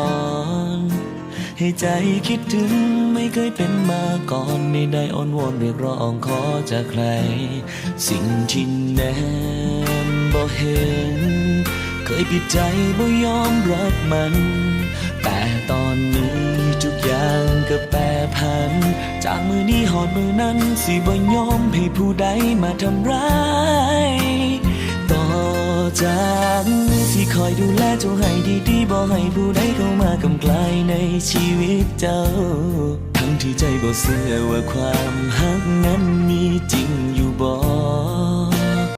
น ให้ใจคิดถึงไม่เคยเป็นมาก่อนไม่ได้อ้อนวอนเรียกร้องขอจากใคร สิ่งที่แนมบ่เห็น เคยปิดใจบ่ยอมรับมัน แต่ตอนนี้ทุกอย่างก็แปรผัน จากมือนี้หอดมือนั้นสิบ่ยอมให้ผู้ใดมาทำร้าย ต่อจาก คอยดูแลเจ้าให้ดีๆบ่ให้ผู้ใดเข้ามากำกลายในชีวิตเจ้า ทั้งที่ใจบ่เสื่อว่าความหักนั้นมีจริง